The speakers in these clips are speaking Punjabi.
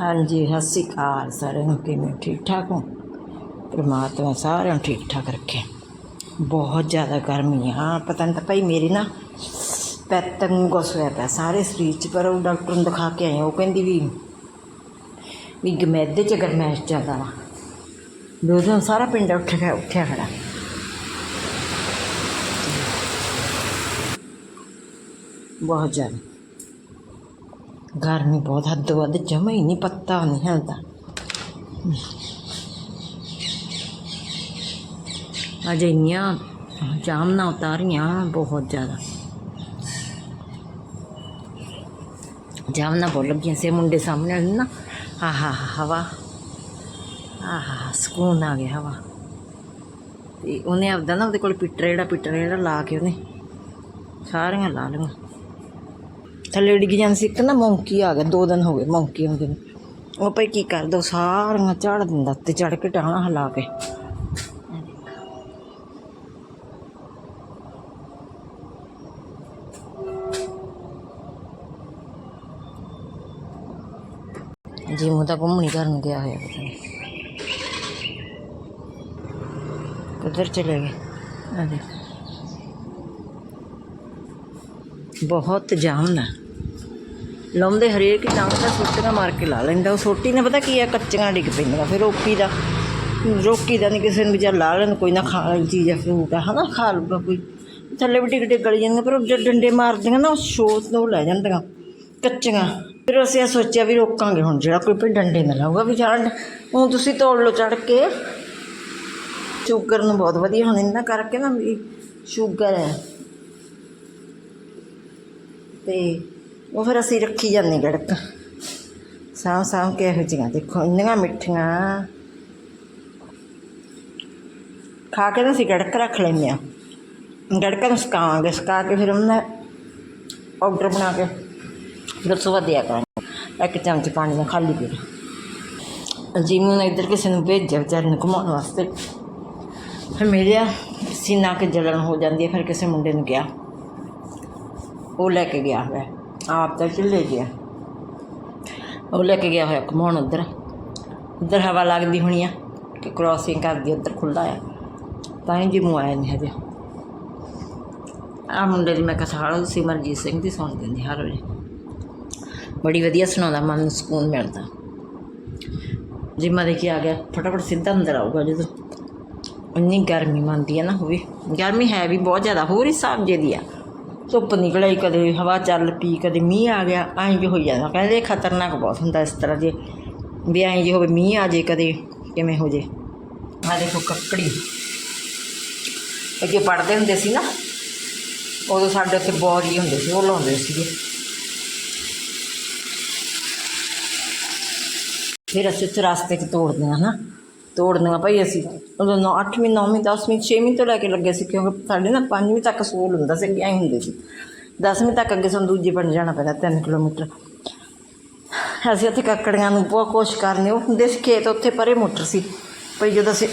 ਹਾਂਜੀ ਸਤਿ ਸ਼੍ਰੀ ਅਕਾਲ ਸਾਰਿਆਂ ਨੂੰ ਕਿਵੇਂ ਠੀਕ ਠਾਕ ਹੋ ਪ੍ਰਮਾਤਮਾ ਸਾਰਿਆਂ ਨੂੰ ਠੀਕ ਠਾਕ ਰੱਖੇ ਬਹੁਤ ਜ਼ਿਆਦਾ ਗਰਮੀ ਆ ਪਤਾ ਨਹੀਂ ਤਾਂ ਭਾਈ ਮੇਰੀ ਨਾ ਪੈਤੰਗ ਹੋਇਆ ਪਿਆ ਸਾਰੇ ਸਰੀਰ 'ਚ ਪਰ ਉਹ ਡਾਕਟਰ ਨੂੰ ਦਿਖਾ ਕੇ ਆਏ ਉਹ ਕਹਿੰਦੀ ਵੀ ਵੀ ਗਮੈਦੇ 'ਚ ਗਰਮੈਸ਼ ਜ਼ਿਆਦਾ ਵਾ ਦੋ ਦਿਨ ਸਾਰਾ ਪਿੰਡ ਉੱਠ ਗਿਆ ਉੱਠਿਆ ਖੜਾ ਬਹੁਤ ਜ਼ਿਆਦਾ ਗਰਮੀ ਬਹੁਤ, ਹੱਦ ਵੱਧ ਜਮਾ ਹੀ ਨਹੀਂ, ਪੱਤਾ ਨਹੀਂ ਹਲਦਾ। ਅਜੇ ਇੰਨੀਆਂ ਜਾਮਨਾ ਉਤਾਰੀਆਂ ਬਹੁਤ ਜ਼ਿਆਦਾ। ਜਾਮਨਾ ਬੋਲ ਲੱਗੀਆਂ ਸੀ, ਮੁੰਡੇ ਸਾਹਮਣੇ ਨਾ, ਆਹਾ, ਹਵਾ। ਆਹਾ, ਸਕੂਨ ਆ ਗਿਆ ਹਵਾ। ਤੇ ਉਹਨੇ ਆਪਦਾ ਨਾ ਉਹਦੇ ਕੋਲ ਪਿੱਟਰ ਜਿਹੜਾ ਪਿੱਟਰ ਜਿਹੜਾ ਲਾ ਕੇ ਉਹਨੇ ਸਾਰੀਆਂ ਲਾ ਲਈਆਂ। ਥੱਲੇ ਡਿੱਗ ਜਾਂਦੀ ਸੀ, ਇੱਕ ਨਾ ਮੌਂਕੀ ਆ ਗਿਆ, ਦੋ ਦਿਨ ਹੋ ਗਏ ਮੌਂਕੀ ਆਉਂਦੇ ਨੂੰ। ਉਹ ਭਾਈ ਕੀ ਕਰਦਾ, ਉਹ ਸਾਰੀਆਂ ਝਾੜ ਦਿੰਦਾ ਤੇ ਚੜ ਕੇ ਟਾਣਾ ਹਿਲਾ ਕੇ। ਜੀ ਮੂੰ ਤਾਂ ਘੁੰਮਣੀ ਕਰਨ ਗਿਆ ਹੋਇਆ ਕਿੱਧਰ ਚਲੇ ਗਏ? ਆ ਦੇਖ। ਬਹੁਤ ਜਾਮ ਨਾ। ਲਾਉਂਦੇ ਹਰੇਕ ਹੀ ਤਾਂ ਸੁੱਟੀਆਂ ਮਾਰ ਕੇ ਲਾ ਲੈਂਦਾ। ਉਹ ਸੋਟੀ ਨੇ ਪਤਾ ਕੀ ਹੈ, ਕੱਚੀਆਂ ਡਿੱਗ ਪੈਂਦੀਆਂ। ਫਿਰ ਰੋਕੀ ਦਾ ਰੋਕੀ ਦਾ ਨਹੀਂ ਕਿਸੇ ਨੂੰ ਵੀ ਚੱਲ ਲਾ ਲੈਣ, ਕੋਈ ਨਾ ਖਾ ਲੈਣ ਚੀਜ਼ ਆ ਫਰੂਟ ਆ ਹਨਾ, ਖਾ ਲੂਗਾ ਕੋਈ। ਥੱਲੇ ਵੀ ਡਿੱਗ ਟਿਕ ਗਲੀ ਜਾਂਦੀਆਂ, ਪਰ ਉਹ ਜਦ ਡੰਡੇ ਮਾਰਦੀਆਂ ਨਾ, ਉਹ ਸ਼ੋਤ ਨੂੰ ਲੈ ਜਾਂਦੀਆਂ, ਕੱਚੀਆਂ। ਫਿਰ ਅਸੀਂ ਇਹ ਸੋਚਿਆ ਵੀ ਰੋਕਾਂਗੇ ਹੁਣ, ਜਿਹੜਾ ਕੋਈ ਵੀ ਡੰਡੇ ਨਾ ਲਾਊਗਾ ਵੀ ਜਾਣ ਹੁਣ ਤੁਸੀਂ ਤੋੜ ਲਓ ਚੜ ਕੇ। ਸ਼ੂਗਰ ਨੂੰ ਬਹੁਤ ਵਧੀਆ, ਹੁਣ ਇਹਨਾਂ ਕਰਕੇ ਨਾ ਵੀ ਸ਼ੂਗਰ ਹੈ। ਤੇ ਉਹ ਫਿਰ ਅਸੀਂ ਰੱਖੀ ਜਾਂਦੇ ਗੜਕ ਸਾਂ ਸਾਂ ਕੇ ਇਹੋ ਜਿਹੀਆਂ ਦੇਖੋ ਇੰਨੀਆਂ ਮਿੱਠੀਆਂ ਖਾ ਕੇ ਨਾ ਅਸੀਂ ਗੜਕ ਰੱਖ ਲੈਂਦੇ ਆ ਗੜਕਾਂ ਨੂੰ ਸੁਕਾਵਾਂਗੇ ਸੁਕਾ ਕੇ ਫਿਰ ਉਹਨਾਂ ਪਾਊਡਰ ਬਣਾ ਕੇ ਫਿਰ ਸੁਬਹ ਦਿਆ ਕਰਾਂਗੇ ਇੱਕ ਚਮਚ ਪਾਣੀ ਨਾਲ ਖਾਲੀ ਪੀਣਾ ਜਿਵੇਂ ਨੇ ਇੱਧਰ ਕਿਸੇ ਨੂੰ ਭੇਜਿਆ ਵਿਚਾਰੇ ਨੂੰ ਘੁਮਾਉਣ ਵਾਸਤੇ ਫਿਰ ਮੇਰੇ ਆ ਸੀਨਾ ਕੇ ਜਲਣ ਹੋ ਜਾਂਦੀ ਹੈ ਫਿਰ ਕਿਸੇ ਮੁੰਡੇ ਨੂੰ ਗਿਆ ਉਹ ਲੈ ਕੇ ਗਿਆ ਹੋਇਆ ਆਪ ਤਾਂ ਚਲੇ ਗਿਆ ਉਹ ਲੈ ਕੇ ਗਿਆ ਹੋਇਆ ਘੁਮਾਉਣ ਉੱਧਰ। ਉੱਧਰ ਹਵਾ ਲੱਗਦੀ ਹੋਣੀ ਆ ਕਿ ਕ੍ਰਾਸਿੰਗ ਕਰਦੀ ਉੱਧਰ ਖੁੱਲ੍ਹਾ ਆ। ਤਾਂ ਹੀ ਜੀ ਮੂੰਹ ਆਇਆ ਨਹੀਂ ਹਜੇ। ਆ ਮੁੰਡੇ ਦੀ ਮੈਂ ਕਥਾ ਸਿਮਰਜੀਤ ਸਿੰਘ ਦੀ ਸੁਣ ਦਿੰਦੀ ਹਰ ਰੋਜ਼। ਬੜੀ ਵਧੀਆ ਸੁਣਾਉਂਦਾ, ਮਨ ਨੂੰ ਸਕੂਨ ਮਿਲਦਾ। ਜਿੰਮਾ ਦੇ ਕੇ ਆ ਗਿਆ, ਫਟਾਫਟ ਸਿੱਧਾ ਅੰਦਰ ਆਊਗਾ ਜਦੋਂ। ਇੰਨੀ ਗਰਮੀ ਮੰਦੀ ਹੈ ਨਾ ਹੋਵੇ ਗਰਮੀ ਹੈ ਵੀ ਬਹੁਤ ਜ਼ਿਆਦਾ, ਹੋਰ ਹਿਸਾਬ ਜੇ ਦੀ ਆ। ਧੁੱਪ ਨਿਕਲੇ, ਕਦੇ ਹਵਾ ਚੱਲ ਪਈ, ਕਦੇ ਮੀਂਹ ਆ ਗਿਆ, ਐਂ ਜੇ ਹੋਈ ਜਾਂਦਾ। ਕਹਿੰਦੇ ਖਤਰਨਾਕ ਬਹੁਤ ਹੁੰਦਾ ਇਸ ਤਰ੍ਹਾਂ ਜੇ, ਵੀ ਐਂ ਜੇ ਹੋਵੇ ਮੀਂਹ ਆ ਜੇ ਕਦੇ, ਕਿਵੇਂ ਹੋ ਜੇ। ਆ ਦੇਖੋ ਕੱਕੜੀ। ਅੱਗੇ ਪੜਦੇ ਹੁੰਦੇ ਸੀ ਨਾ, ਉਦੋਂ ਸਾਡੇ ਉੱਥੇ ਬੋਰੀ ਹੁੰਦੇ ਸੀ, ਉਹ ਲਾਉਂਦੇ ਸੀਗੇ। ਫਿਰ ਅਸੀਂ ਉੱਥੇ ਰਸਤੇ 'ਚ ਤੋੜਦੇ ਹਾਂ ਨਾ। ਤੋੜਨੀਆਂ ਭਾਈ ਅਸੀਂ ਉਦੋਂ ਨੌ 8ਵੀਂ 9ਵੀਂ 10ਵੀਂ 6ਵੀਂ ਤੋਂ ਲੈ ਕੇ ਲੱਗੇ ਸੀ ਕਿਉਂਕਿ ਸਾਡੇ ਨਾ 5ਵੀਂ ਤੱਕ ਸਕੂਲ ਹੁੰਦਾ ਸੀ ਅੱਗੇ ਐਂ ਹੁੰਦੇ ਸੀ। 10ਵੀਂ ਤੱਕ ਅੱਗੇ ਸਾਨੂੰ ਦੂਜੇ ਪਿੰਡ ਜਾਣਾ ਪੈਂਦਾ 3 ਕਿਲੋਮੀਟਰ। ਅਸੀਂ ਉੱਥੇ ਕੱਕੜੀਆਂ ਨੂੰ ਬਹੁਤ ਕੋਸ਼ਿਸ਼ ਕਰਨੀ, ਉਹ ਹੁੰਦੇ ਸੀ ਖੇਤ, ਉੱਥੇ ਪਰੇ ਮੋਟਰ ਸੀ। ਭਈ ਜਦੋਂ ਅਸੀਂ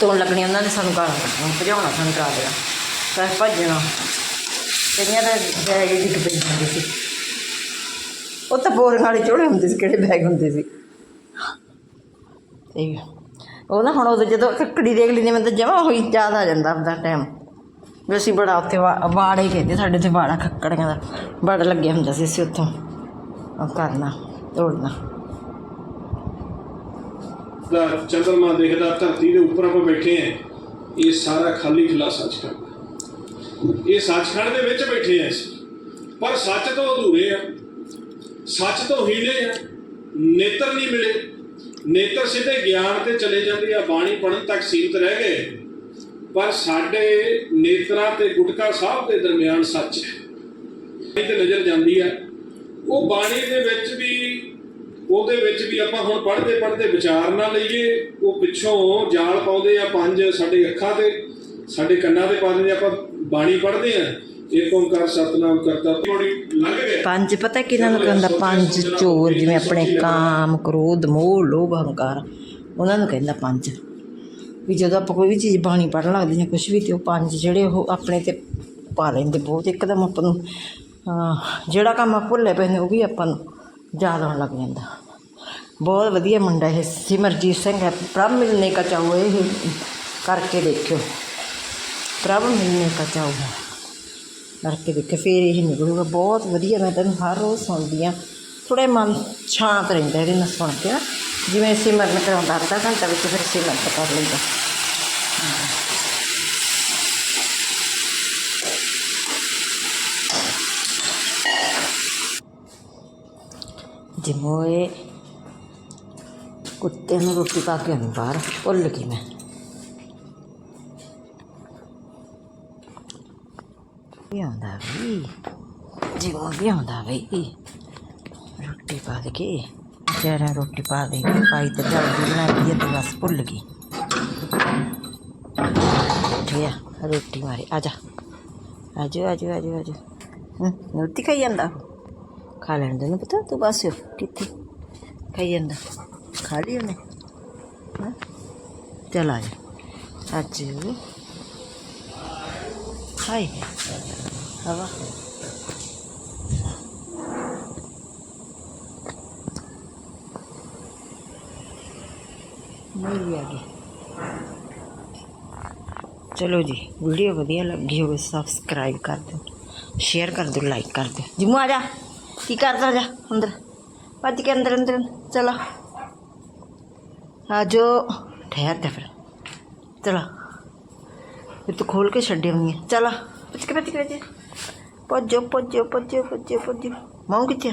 ਤੋਣ ਲੱਗਣੀ, ਉਹਨਾਂ ਨੇ ਸਾਨੂੰ ਗਾਲਾਂ ਭਜਾਉਣਾ ਸਾਨੂੰ ਕਰਾ ਦੇਣਾ ਤਾਂ ਭੱਜਣਾ ਕਈਆਂ ਦਾ ਬੈਗ ਡਿੱਗ ਪੈਂਦੇ ਹੁੰਦੇ ਸੀ। ਉਹ ਤਾਂ ਬੋਰੀਆਂ ਵਾਲੇ ਚੋੜੇ ਹੁੰਦੇ ਸੀ, ਕਿਹੜੇ ਬੈਗ ਹੁੰਦੇ ਸੀ। ਤੇ ਉਹ ਨਾ ਹੁਣ ਉਹ ਜਦੋਂ ਕੱਕੜੀ ਦੇਖ ਲਈ ਮੈਂ ਤਾਂ ਜਮਾ ਹੋਈ ਯਾਦ ਆ ਜਾਂਦਾ ਆਪਦਾ ਟਾਈਮ ਵੀ ਅਸੀਂ ਬੜਾ ਉੱਥੇ ਵਾ- ਕਹਿੰਦੇ ਸਾਡੇ ਤੇ ਵਾੜਾ ਕੱਕੜੀਆਂ ਦਾ। ਬੜਾ ਲੱਗਿਆ ਹੁੰਦਾ ਸੀ ਅਸੀਂ ਉੱਥੋਂ। ਉਹ ਕਰਨਾ, ਤੋੜਨਾ। ਚੰਦਰਮਾ ਦੇਖਦਾ ਧਰਤੀ ਦੇ ਉੱਪਰ ਆਪਾਂ ਬੈਠੇ ਆ। ਇਹ ਸਾਰਾ ਖਾਲੀ ਖੁੱਲਾ ਸੱਚਖੰਡ ਇਹ ਸੱਚਖੰਡ ਦੇ ਵਿੱਚ ਬੈਠੇ ਆਂ ਪਰ ਸੱਚ ਤੋਂ ਅਧੂਰੇ ਆ। ਸੱਚ ਤੋਂ ਹੀਲੇ ਆ। ਨੇਤਰ ਨਹੀਂ ਮਿਲੇ। ਨੇਤਰ ਸਿੱਧੇ ਗਿਆਨ ਤੇ ਚਲੇ ਜਾਂਦੇ ਆ, ਬਾਣੀ ਪੜਨ ਤੱਕ ਸੀਮਤ ਰਹਿ ਗਏ। ਪਰ ਸਾਡੇ ਨੇਤਰਾਂ ਤੇ ਗੁਟਕਾ ਸਾਹਿਬ ਦੇ ਦਰਮਿਆਨ ਸੱਚ ਹੈ। ਤੇ ਨਜ਼ਰ ਜਾਂਦੀ ਹੈ ਉਹ ਬਾਣੀ ਦੇ ਵਿੱਚ ਵੀ, ਉਹਦੇ ਵਿੱਚ ਵੀ ਆਪਾਂ ਹੁਣ ਪੜ੍ਹਦੇ ਪੜ੍ਹਦੇ ਵਿਚਾਰ ਨਾ ਲਈਏ, ਉਹ ਪਿੱਛੋਂ ਜਾਲ ਪਾਉਂਦੇ ਆ ਪੰਜ ਸਾਡੇ ਅੱਖਾਂ ਤੇ, ਸਾਡੇ ਕੰਨਾਂ ਤੇ ਪਾ ਦਿੰਦੇ ਆਪਾਂ ਬਾਣੀ ਪੜ੍ਹਦੇ ਆ। ਏਕ ਓੰਕਾਰ ਸਤਨਾਮ ਕਰਤਾ ਪੰਜ, ਪਤਾ ਕਿਹਨਾਂ ਨੂੰ ਕਹਿੰਦਾ? ਪੰਜ ਚੋਰ ਜਿਵੇਂ ਆਪਣੇ ਕਾਮ, ਕ੍ਰੋਧ, ਮੋਹ, ਲੋਭ, ਹੰਕਾਰ। ਉਹਨਾਂ ਨੂੰ ਕਹਿੰਦਾ ਪੰਜ। ਵੀ ਜਦੋਂ ਆਪਾਂ ਕੋਈ ਵੀ ਚੀਜ਼ ਬਾਣੀ ਪੜ੍ਹਨ ਲੱਗਦੇ ਜਾਂ ਕੁਝ ਵੀ, ਤੇ ਉਹ ਪੰਜ ਜਿਹੜੇ ਉਹ ਆਪਣੇ ਤੇ ਪਾ ਲੈਂਦੇ ਬਹੁਤ ਇੱਕਦਮ ਆਪਾਂ ਨੂੰ ਜਿਹੜਾ ਕੰਮ ਆ ਭੁੱਲੇ ਪਏ ਨੇ, ਉਹ ਵੀ ਆਪਾਂ ਨੂੰ ਯਾਦ ਆਉਣ ਲੱਗ ਜਾਂਦਾ। ਬਹੁਤ ਵਧੀਆ ਮੁੰਡਾ ਇਹ, ਸਿਮਰਜੀਤ ਸਿੰਘ ਹੈ। ਪ੍ਰਭ ਮਿਲਨੇ ਕਾ ਚਾਹੋ ਇਹ, ਕਰਕੇ ਦੇਖਿਓ। ਪ੍ਰਭ ਮਿਲਨੇ ਕਾ ਚਾਹੋ। ਕਰਕੇ ਦੇਖਿਓ ਫਿਰ ਇਹ ਨਿਕਲੂਗਾ। ਬਹੁਤ ਵਧੀਆ, ਮੈਂ ਤੈਨੂੰ ਹਰ ਰੋਜ਼ ਸੁਣਦੀ ਆ। ਥੋੜਾ ਮਨ ਸ਼ਾਂਤ ਰਹਿੰਦਾ ਇਹਦੇ ਨਾਲ ਸੁਣ ਕੇ ਨਾ। ਜਿਵੇਂ ਸਿਮਰਨ ਕਰਾਉਂਦਾ, ਅੱਧਾ ਘੰਟਾ ਵਿੱਚ ਫਿਰ ਸਿਮਰਨ ਕਰ ਲੈਂਦਾ ਜਿਮੋਏ ਕੁੱਤੇ ਨੂੰ ਰੋਟੀ ਪਾ ਕੇ ਆਉਣੀ ਬਾਹਰ, ਭੁੱਲ ਗਈ ਮੈਂ। ਵੀ ਆਉਂਦਾ ਵੀ। ਜਿਮੋ ਵੀ ਆਉਂਦਾ ਵੀ। ਰੋਟੀ ਪਾ ਦੇ ਕੇ। ਤੇਰਾ ਰੋਟੀ ਪਾ ਦੇ ਕੇ। ਪਾਈ ਤੇ ਜਲਦੀ ਬਣਾ ਲਈ ਤੇ ਬਸ ਭੁੱਲ ਗਈ। ਠੀਕ ਆ ਰੋਟੀ ਮਾਰੇ। ਆ ਜਾ। ਆਜੋ ਆਜੋ ਆਜੋ ਆਜੋ ਰੋਟੀ ਖਾਈ ਜਾਂਦਾ ਖਾ ਲੈਣ ਦੇ ਨੂੰ ਪਤਾ? ਤੂੰ ਬਸ ਕਿੱਥੇ ਖਾਈ ਜਾਂਦਾ? ਖਾ ਲਈ ਉਹਨੇ? ਚਲ ਆ ਜਾ। ਅੱਜ ਹਾਈ ਹਵਾ ਨਹੀਂ ਆ ਗਈ ਚਲੋ ਜੀ ਵੀਡੀਓ ਵਧੀਆ ਲੱਗੀ ਹੋਵੇ ਸਬਸਕ੍ਰਾਈਬ ਕਰ ਦਿਓ ਸ਼ੇਅਰ ਕਰ ਦਿਓ ਲਾਈਕ ਕਰ ਦਿਓ ਜਿਮੂ ਆ ਜਾ ਕੀ ਕਰਦਾ ਜਾ ਅੰਦਰ ਭੱਜ ਕੇ ਅੰਦਰ ਅੰਦਰ ਚਲਾ ਆ ਜੋ ਠਹਿਰ ਜਾ ਫਿਰ ਤੂੰ ਖੋਲ ਕੇ ਛੱਡੀ ਹੁੰਦੀ ਹੈ ਚਲਾ ਭੱਜ ਕੇ ਭੱਜ ਕੇ ਭੱਜ ਭੱਜੋ ਭੱਜੋ ਭੱਜੋ ਭੱਜੋ ਭੱਜੋ। ਮਾਂ ਕਿੱਥੇ ਆ?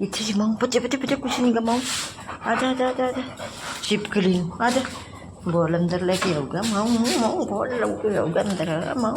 ਇੱਥੇ ਜੀ ਮਾਂ ਭੱਜੇ ਭੱਜੇ ਭੱਜੇ ਕੁਛ ਨਹੀਂ ਗਾ ਮਾਂ ਆ ਜਾ ਆ ਜਾ ਜਾ, ਜਾ। ਛਿਪਕਲੀ ਨੂੰ ਆ ਜਾ। ਬੋਲ ਅੰਦਰ ਲੈ ਕੇ ਆਊਗਾ ਮਾਂ ਮਾਂ ਬੋਲ ਲੈ ਕੇ ਆਊਗਾ ਅੰਦਰ ਮਾਂ